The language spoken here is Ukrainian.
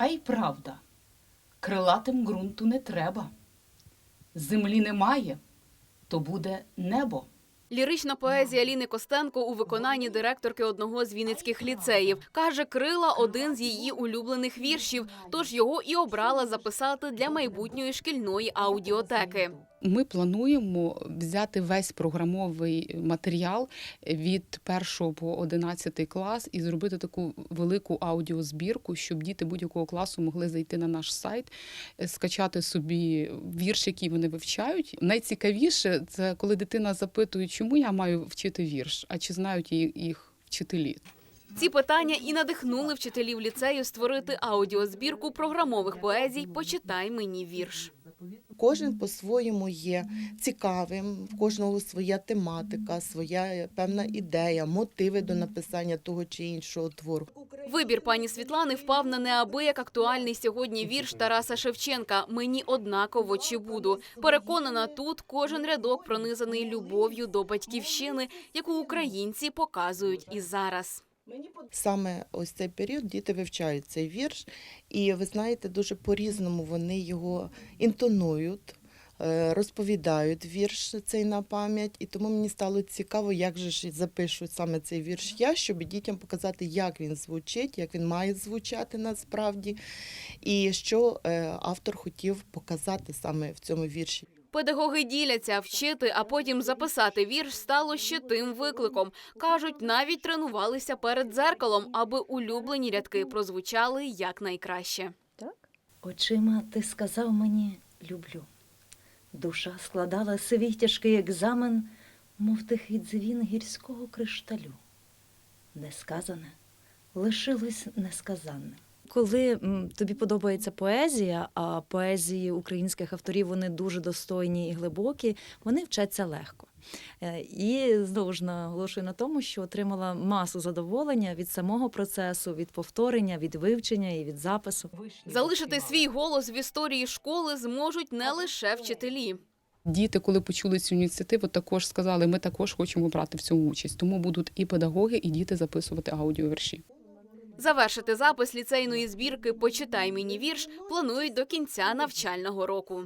А й правда, крилатим ґрунту не треба. Землі немає, то буде небо. Лірична поезія Ліни Костенко у виконанні директорки одного з вінницьких ліцеїв. Каже, крила один з її улюблених віршів, тож його і обрала записати для майбутньої шкільної аудіотеки. Ми плануємо взяти весь програмовий матеріал від 1 по 11 клас і зробити таку велику аудіозбірку, щоб діти будь-якого класу могли зайти на наш сайт, е, скачати собі вірш, який вони вивчають. Найцікавіше це коли дитина запитує, чому я маю вчити вірш, а чи знають їх- їх вчителі. Ці питання і надихнули вчителів ліцею створити аудіозбірку програмових поезій Почитай мені вірш. Кожен по-своєму є цікавим, в кожного своя тематика, своя певна ідея, мотиви до написання того чи іншого твору. Вибір пані Світлани впав на неабияк актуальний сьогодні вірш Тараса Шевченка Мені однаково чи буду. Переконана, тут кожен рядок пронизаний любов'ю до батьківщини, яку українці показують і зараз. Саме ось цей період діти вивчають цей вірш, і ви знаєте, дуже по-різному вони його інтонують. е, Розповідають вірш цей на пам'ять, і тому мені стало цікаво, як же ж запишу саме цей вірш я, щоб дітям показати, як він звучить, як він має звучати насправді, і що е, автор хотів показати саме в цьому вірші. Педагоги діляться, вчити, а потім записати вірш стало ще тим викликом. Кажуть, навіть тренувалися перед дзеркалом, аби улюблені рядки прозвучали якнайкраще. Очима ти сказав мені люблю. Душа складала свій тяжкий екзамен, мов тихий дзвін гірського кришталю. Несказане лишилось несказанним. Коли тобі подобається поезія, а поезії українських авторів вони дуже достойні і глибокі, вони вчаться легко. Е, І знову ж наголошую на тому, що отримала масу задоволення від самого процесу, від повторення, від вивчення і від запису. Залишити свій голос в історії школи зможуть не лише вчителі. Діти, коли почули цю ініціативу, також сказали, ми також хочемо брати в цьому участь. Тому будуть і педагоги, і діти записувати аудіовірші. Завершити запис ліцейної збірки Почитай мені вірш планують до кінця навчального року.